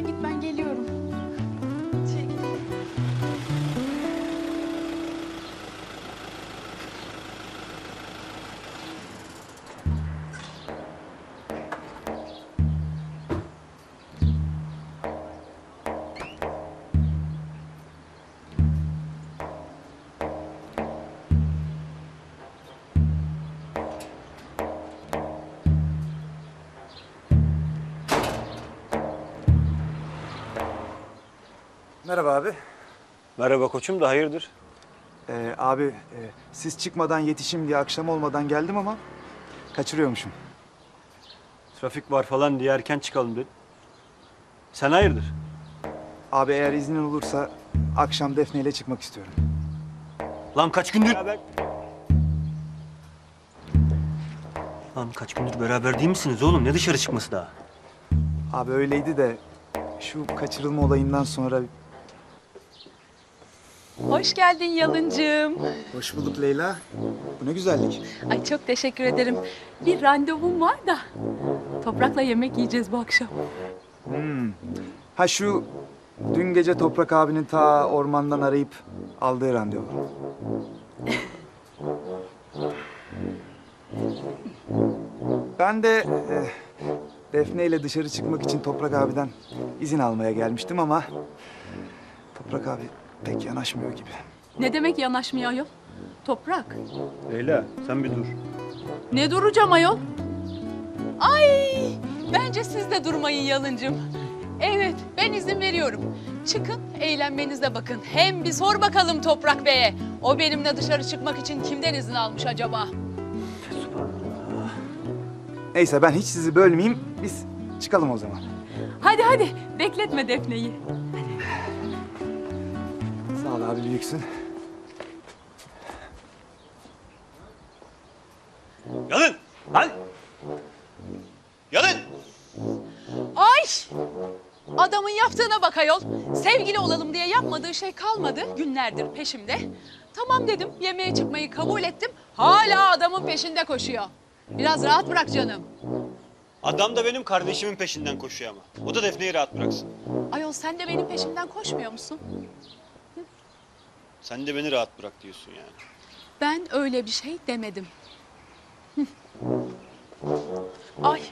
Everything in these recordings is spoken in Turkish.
sen git ben geliyorum. Merhaba abi. Merhaba koçum da hayırdır? Ee, abi e, siz çıkmadan yetişim diye akşam olmadan geldim ama kaçırıyormuşum. Trafik var falan diye erken çıkalım dedim. Sen hayırdır? Abi eğer iznin olursa akşam Defne ile çıkmak istiyorum. Lan kaç gündür... Lan kaç gündür beraber değil misiniz oğlum? Ne dışarı çıkması daha? Abi öyleydi de şu kaçırılma olayından sonra... Hoş geldin Yalıncığım. Hoş bulduk Leyla. Bu ne güzellik. Ay çok teşekkür ederim. Bir randevum var da. Toprak'la yemek yiyeceğiz bu akşam. Ha şu dün gece Toprak abinin ta ormandan arayıp aldığı randevu. Ben de e, Defne ile dışarı çıkmak için Toprak abiden izin almaya gelmiştim ama Toprak abi pek yanaşmıyor gibi. Ne demek yanaşmıyor ayol? Toprak. Leyla sen bir dur. Ne duracağım ayol? Ay bence siz de durmayın Yalıncığım. Evet ben izin veriyorum. Çıkın eğlenmenize bakın. Hem bir sor bakalım Toprak Bey'e. O benimle dışarı çıkmak için kimden izin almış acaba? Neyse ben hiç sizi bölmeyeyim. Biz çıkalım o zaman. Hadi hadi bekletme Defne'yi. Abi büyüksün. Yalın! Lan! Yalın! Ay! Adamın yaptığına bak ayol. Sevgili olalım diye yapmadığı şey kalmadı. Günlerdir peşimde. Tamam dedim, yemeğe çıkmayı kabul ettim. Hala adamın peşinde koşuyor. Biraz rahat bırak canım. Adam da benim kardeşimin peşinden koşuyor ama. O da Defne'yi rahat bıraksın. Ayol sen de benim peşimden koşmuyor musun? Sen de beni rahat bırak diyorsun yani. Ben öyle bir şey demedim. Ay.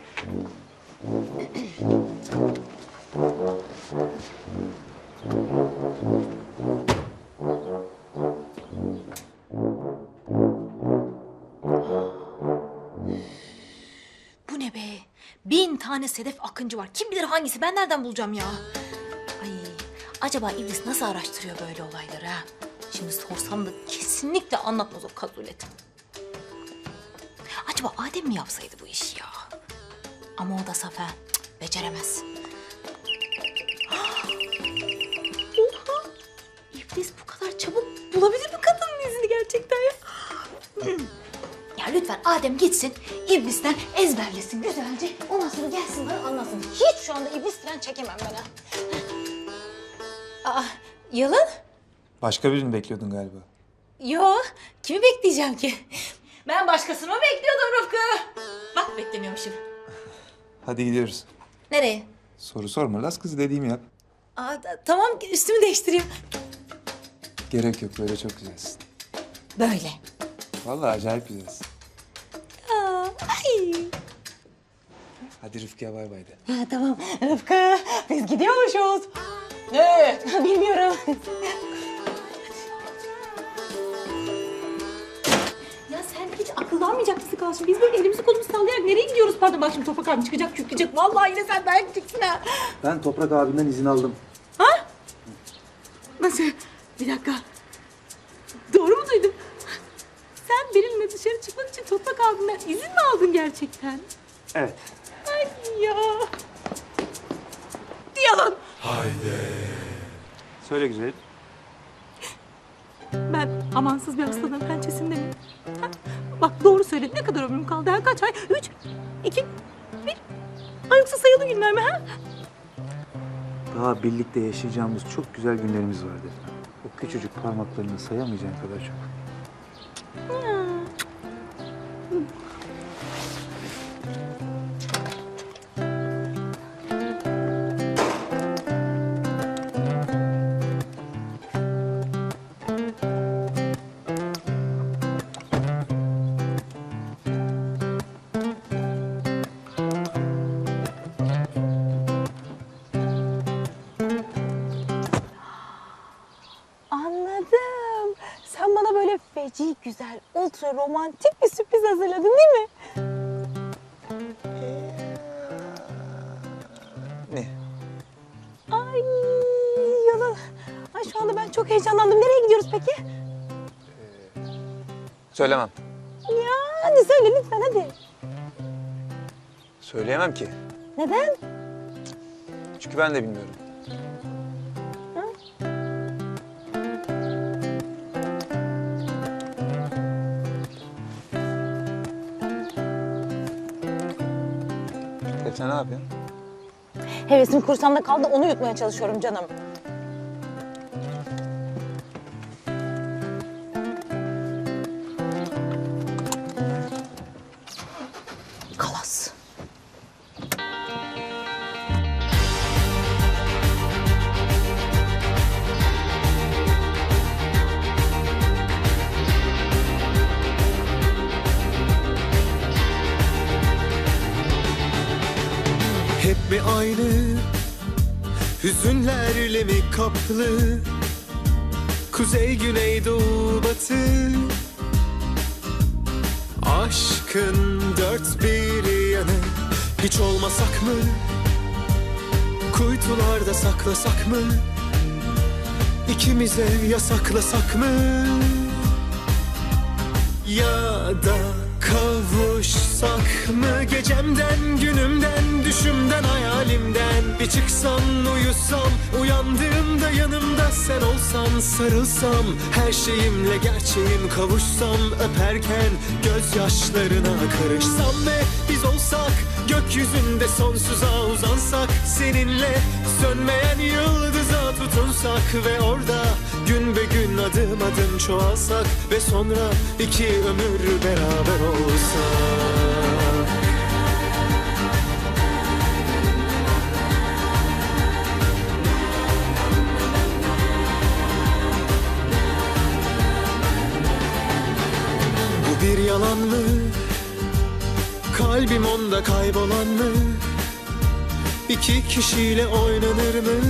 Bu ne be? Bin tane Sedef Akıncı var. Kim bilir hangisi? Ben nereden bulacağım ya? Ay, acaba iblis nasıl araştırıyor böyle olayları ha? Şimdi sorsam da kesinlikle anlatmaz o kazulet. Acaba Adem mi yapsaydı bu işi ya? Ama o da Safa. Cık, beceremez. Oha! İblis bu kadar çabuk bulabilir mi kadının izini gerçekten ya? Ya lütfen Adem gitsin, iblisten ezberlesin güzelce. Ondan sonra gelsin bana anlatsın. Hiç şu anda iblis falan çekemem ben ha. Aa, Yalın? Başka birini bekliyordun galiba. Yo, kimi bekleyeceğim ki? Ben başkasını mı bekliyordum Rıfkı? Bak beklemiyormuşum. Hadi gidiyoruz. Nereye? Soru sorma Las kız dediğimi yap. Aa, ta- tamam üstümü değiştireyim. Gerek yok böyle çok güzelsin. Böyle. Vallahi acayip güzelsin. Aa, ay. Hadi Rıfkı'ya bay bay de. Ha, tamam Rıfkı biz gidiyormuşuz. Ne? Bilmiyorum. Hiç akıllanmayacak mısın Kalsın? Biz böyle elimizi kolumuzu sallayarak nereye gidiyoruz? Pardon bak şimdi Toprak abi çıkacak kükreyecek. Vallahi yine sen dayak çıksın ha. Ben Toprak abinden izin aldım. Nasıl? Bir dakika. Doğru mu duydum? Sen benimle dışarı çıkmak için Toprak abimden izin mi aldın gerçekten? Evet. Ay ya. Yalan. Söyle güzel. Amansız bir hastalığın pençesinde miyim? Ha? Bak doğru söyle. Ne kadar ömrüm kaldı? Ha? Kaç ay? Üç, iki, bir. Ay yoksa sayılı günler mi? Ha? Daha birlikte yaşayacağımız çok güzel günlerimiz var Defne. O küçücük parmaklarını sayamayacağın kadar çok. Güzel, ultra romantik bir sürpriz hazırladın değil mi? Ne? Ay yalan. Ay şu anda ben çok heyecanlandım. Nereye gidiyoruz peki? Söylemem. Ya hadi söyle lütfen hadi. Söyleyemem ki. Neden? Çünkü ben de bilmiyorum. Defne ne yapıyorsun? Hevesim kursağımda kaldı onu yutmaya çalışıyorum canım. Kuzey, güney, doğu, batı Aşkın dört bir yanı Hiç olmasak mı? Kuytularda saklasak mı? İkimize yasaklasak mı? Ya da kavuşsak mı Gecemden, günümden, düşümden, hayalimden? Bir çıksan, uyusam, uyandığımda yanımda sen olsan Sarılsam, her şeyimle gerçeğim kavuşsam Öperken gözyaşlarına karışsam ve biz olsak Gökyüzünde sonsuza uzansak Seninle sönmeyen yıldıza tutunsak Ve orada gün be gün adım adım çoğalsak Ve sonra iki ömür beraber olsak yalan mı? Kalbim onda kaybolan mı? İki kişiyle oynanır mı?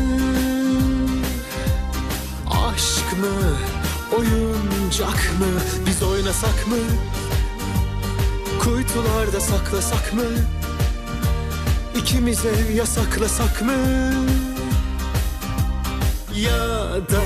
Aşk mı? Oyuncak mı? Biz oynasak mı? Kuytularda saklasak mı? İkimize yasaklasak mı? Ya da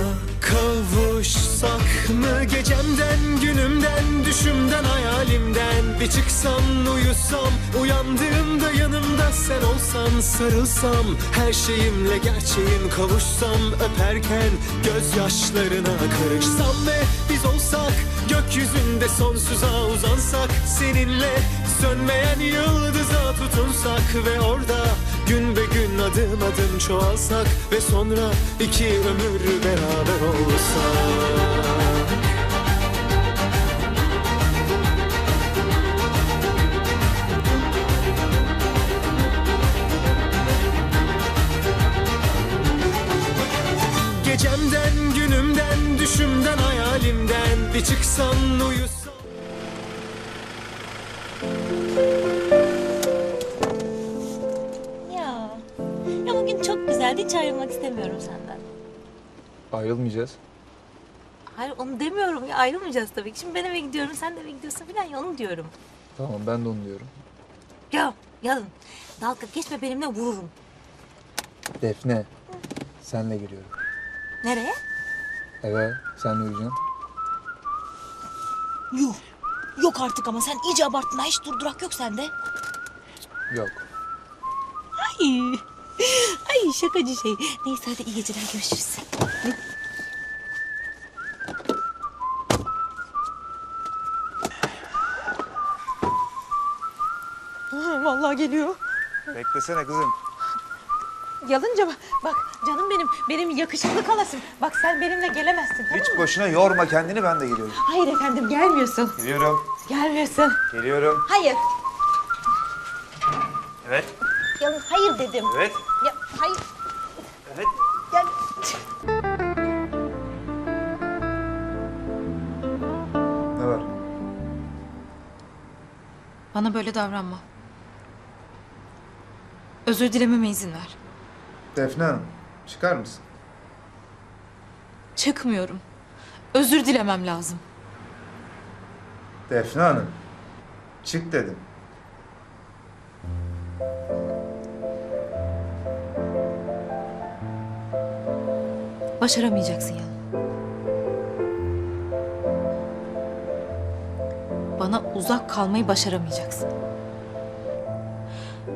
kavuşsak mı Gecemden, günümden, düşümden, hayalimden? Bir çıksam, uyusam, uyandığımda yanımda sen olsan Sarılsam, her şeyimle gerçeğim kavuşsam Öperken gözyaşlarına karışsam ve biz olsak Gökyüzünde sonsuza uzansak Seninle sönmeyen yıldıza tutunsak Ve orada gün be gün adım adım çoğalsak Ve sonra iki ömür beraber olsak Ayrılmayacağız tabii ki. Şimdi ben eve gidiyorum. Sen de eve gidiyorsun falan ya onu diyorum. Tamam ben de onu diyorum. Ya yalın. Dalga geçme benimle vururum. Defne, senle geliyorum. Nereye? Eve, senle uyuyacaksın. Yuh. Yok artık ama sen iyice abarttın. ha. Hiç durdurak yok sende. Yok. Ay. Ay şakacı şey. Neyse hadi iyi geceler görüşürüz. Vallahi geliyor. Beklesene kızım. Yalınca bak, bak canım benim, benim yakışıklı kalasım. Bak sen benimle gelemezsin tamam mı? boşuna yorma kendini ben de geliyorum. Hayır efendim gelmiyorsun. Geliyorum, Gelmiyorsun. geliyorum. Hayır. Evet, Yalın hayır dedim. evet, Ya, hayır. evet. Gel. Ne var? Bana böyle davranma. Özür dilememe izin ver. Defne Hanım, çıkar mısın? Çıkmıyorum. Özür dilemem lazım. Defne Hanım, çık dedim. Başaramayacaksın ya. Bana uzak kalmayı başaramayacaksın.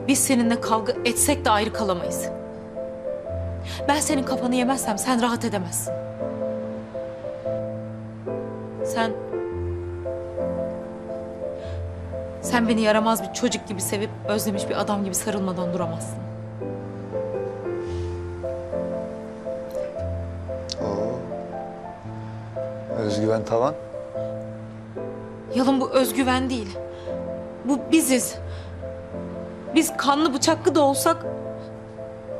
Biz seninle kavga etsek de ayrı kalamayız. Ben senin kafanı yemezsem sen rahat edemezsin. Sen... Sen beni yaramaz bir çocuk gibi sevip özlemiş bir adam gibi sarılmadan duramazsın. Oo. Özgüven tavan. Yalın bu özgüven değil. Bu biziz. Biz kanlı bıçaklı da olsak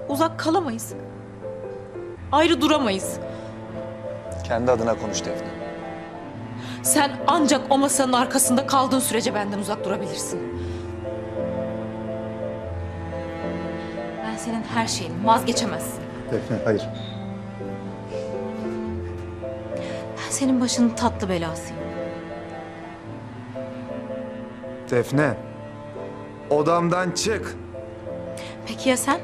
uzak kalamayız. Ayrı duramayız. Kendi adına konuş Defne. Sen ancak o masanın arkasında kaldığın sürece benden uzak durabilirsin. Ben senin her şeyin vazgeçemezsin. Defne, hayır. Ben senin başının tatlı belasıyım. Defne, odamdan çık. Peki ya sen?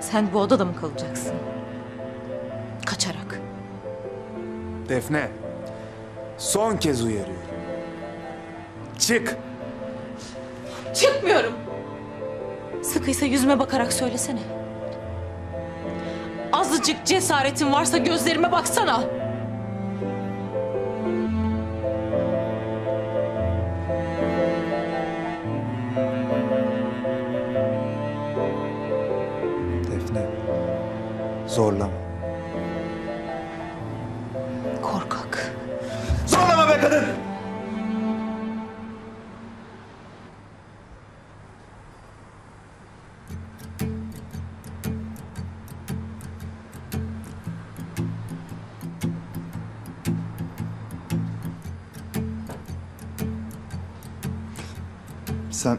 Sen bu odada mı kalacaksın? Kaçarak. Defne, son kez uyarıyorum. Çık. Çıkmıyorum. Sıkıysa yüzüme bakarak söylesene. Azıcık cesaretin varsa gözlerime baksana. Sen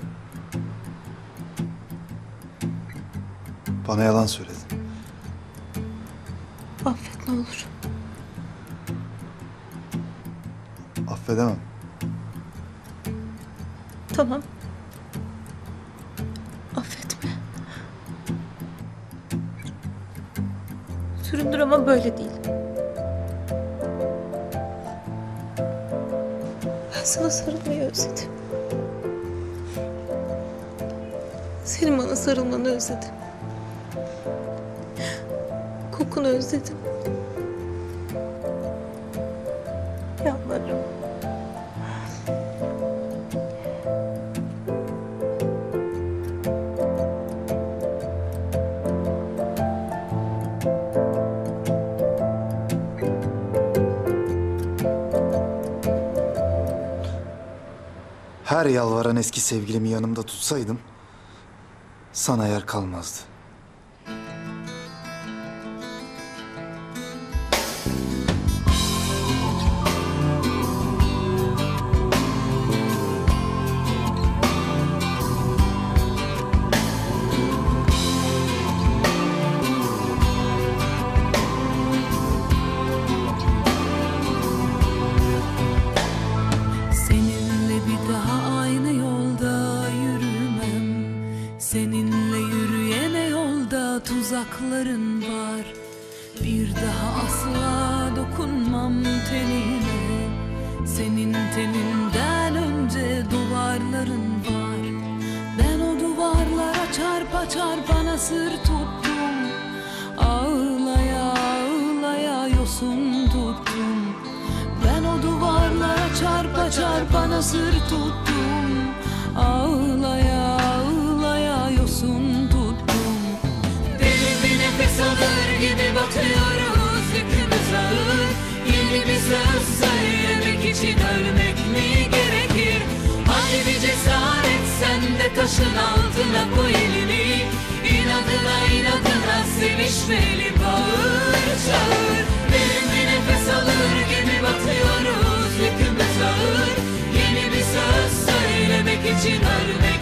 bana yalan söyledin. Affet ne olur. Affedemem. Tamam. Affetme. Süründür ama böyle değil. Ben sana sarılmayı özledim. Senin bana sarılmanı özledim. Kokunu özledim. Yalvarırım. Her yalvaran eski sevgilimi yanımda tutsaydım sana yer kalmazdı. Nasır tuttum. Ağlaya ağlaya yosun tuttum. Derin bir nefes alır gibi batıyoruz yükümüz ağır Yeni bir söz söylemek için ölmek mi gerekir? Hadi bir cesaret sen de taşın altına koy elini. İnadına inadına sevişmeli bağır çağır. Derin bir nefes alır gibi batıyoruz yükümüz ağır söz söylemek için ölmek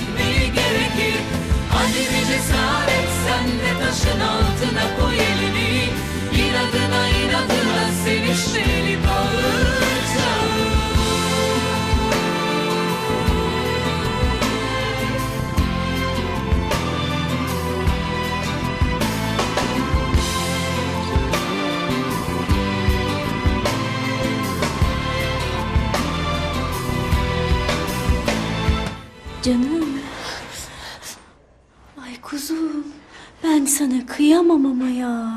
kıyamam ama ya.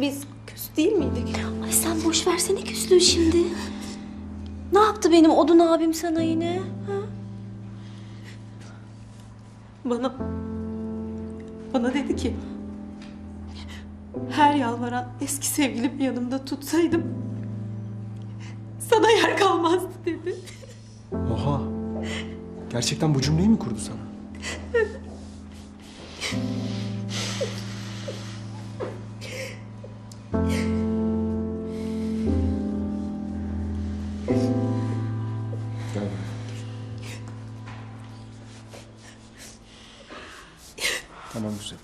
Biz küs değil miydik? Ay sen boş versene küslüğü şimdi. Ne yaptı benim odun abim sana yine? Ha? Bana... Bana dedi ki... Her yalvaran eski sevgilim yanımda tutsaydım... Sana yer kalmazdı dedi. Oha. Gerçekten bu cümleyi mi kurdu sana? Tamam güzel.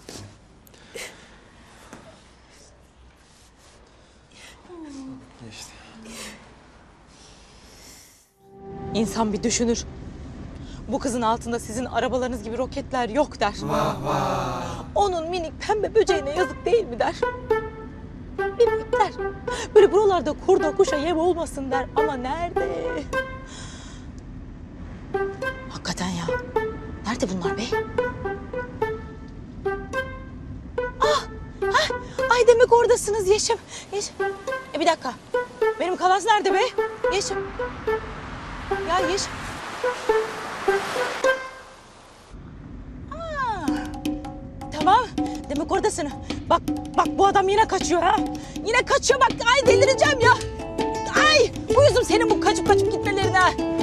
Geçti. İnsan bir düşünür. Bu kızın altında sizin arabalarınız gibi roketler yok der. Onun minik pembe böceğine yazık değil mi der. Minik der. Böyle buralarda kurda kuşa yem olmasın der ama nerede? Hakikaten ya. Nerede bunlar be? Ah! ah! Ay demek oradasınız Yeşim. Yeşim. E bir dakika. Benim kalas nerede be? Yeşim. Ya Yeşim. Tamam. Demek oradasın. Bak bak bu adam yine kaçıyor ha. Yine kaçıyor bak. Ay delireceğim ya. Ay uyuzum senin bu kaçıp kaçıp gitmelerine.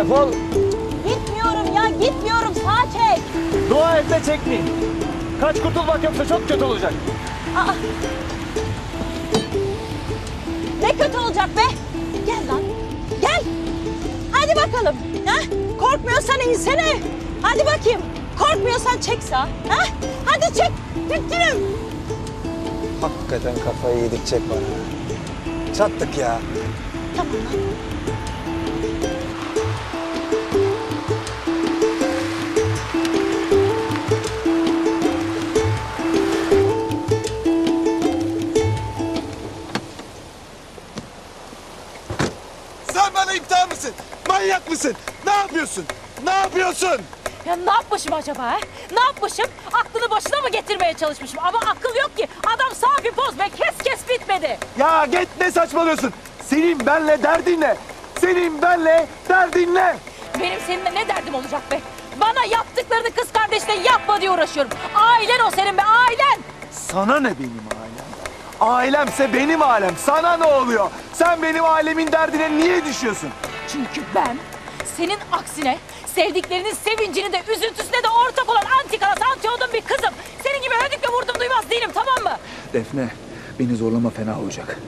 Defol. Gitmiyorum ya gitmiyorum. Sağa çek. Dua et de çekmeyin. Kaç kurtulmak yoksa çok kötü olacak. Ne kötü olacak be? Gel lan. Gel. Hadi bakalım. Ha? Korkmuyorsan insene. Hadi bakayım. Korkmuyorsan çek sağa. Ha? Hadi çek. Tüttürüm. Hakikaten kafayı yedik çek bana. Çattık ya. Tamam lan. Manyak mısın? Ne yapıyorsun? Ne yapıyorsun? Ya ne yapmışım acaba ha? Ne yapmışım? Aklını başına mı getirmeye çalışmışım? Ama akıl yok ki. Adam sağ bir poz ve kes kes bitmedi. Ya git ne saçmalıyorsun? Senin benle derdin ne? Senin benle derdin ne? Benim seninle ne derdim olacak be? Bana yaptıklarını kız kardeşine yapma diye uğraşıyorum. Ailen o senin be ailen. Sana ne benim ailem? Ailemse benim alem. Sana ne oluyor? Sen benim ailemin derdine niye düşüyorsun? Çünkü ben senin aksine sevdiklerinin sevincini de üzüntüsüne de ortak olan antikalas antiodun bir kızım. Senin gibi ödük ve vurdum duymaz değilim tamam mı? Defne, beni zorlama fena olacak.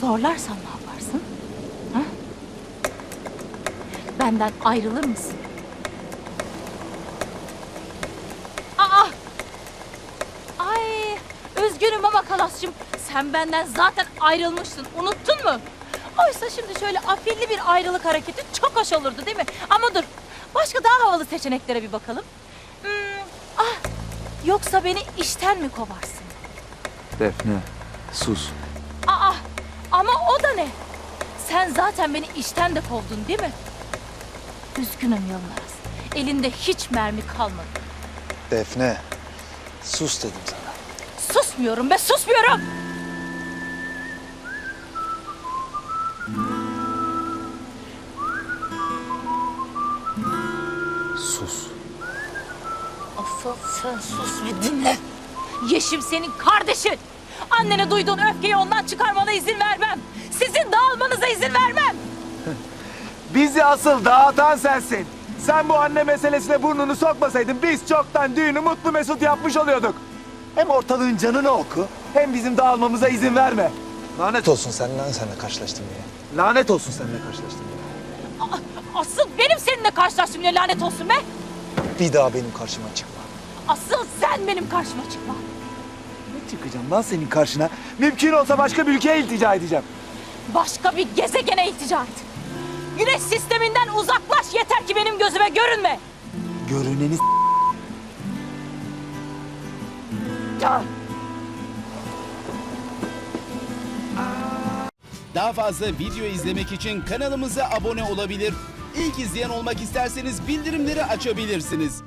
Zorlarsan ne yaparsın? Ha? Benden ayrılır mısın? Aa! Ay, üzgünüm ama Kalas'cığım. Sen benden zaten ayrılmışsın. Unuttun mu? Oysa şimdi şöyle afilli bir ayrılık hareketi çok hoş olurdu değil mi? Ama dur, başka daha havalı seçeneklere bir bakalım. Hmm, ah, yoksa beni işten mi kovarsın? Defne, sus. Aa, ama o da ne? Sen zaten beni işten de kovdun değil mi? Üzgünüm Yılmaz. Elinde hiç mermi kalmadı. Defne, sus dedim sana. Susmuyorum be susmuyorum. Sen sus ve dinle. Yeşim senin kardeşin. Annene duyduğun öfkeyi ondan çıkarmana izin vermem. Sizin dağılmanıza izin vermem. Bizi asıl dağıtan sensin. Sen bu anne meselesine burnunu sokmasaydın biz çoktan düğünü mutlu mesut yapmış oluyorduk. Hem ortalığın canını oku hem bizim dağılmamıza izin verme. Lanet olsun seninle seninle karşılaştım ya. Lanet olsun seninle karşılaştım ya. Asıl benim seninle karşılaştığım ne lanet olsun be. Bir daha benim karşıma çıkma. Asıl sen benim karşıma çıkma. Çıkacağım lan senin karşına. Mümkün olsa başka bir ülkeye iltica edeceğim. Başka bir gezegene iltica et. Güneş sisteminden uzaklaş yeter ki benim gözüme görünme. Görüneni s- Daha fazla video izlemek için kanalımıza abone olabilir. İlk izleyen olmak isterseniz bildirimleri açabilirsiniz.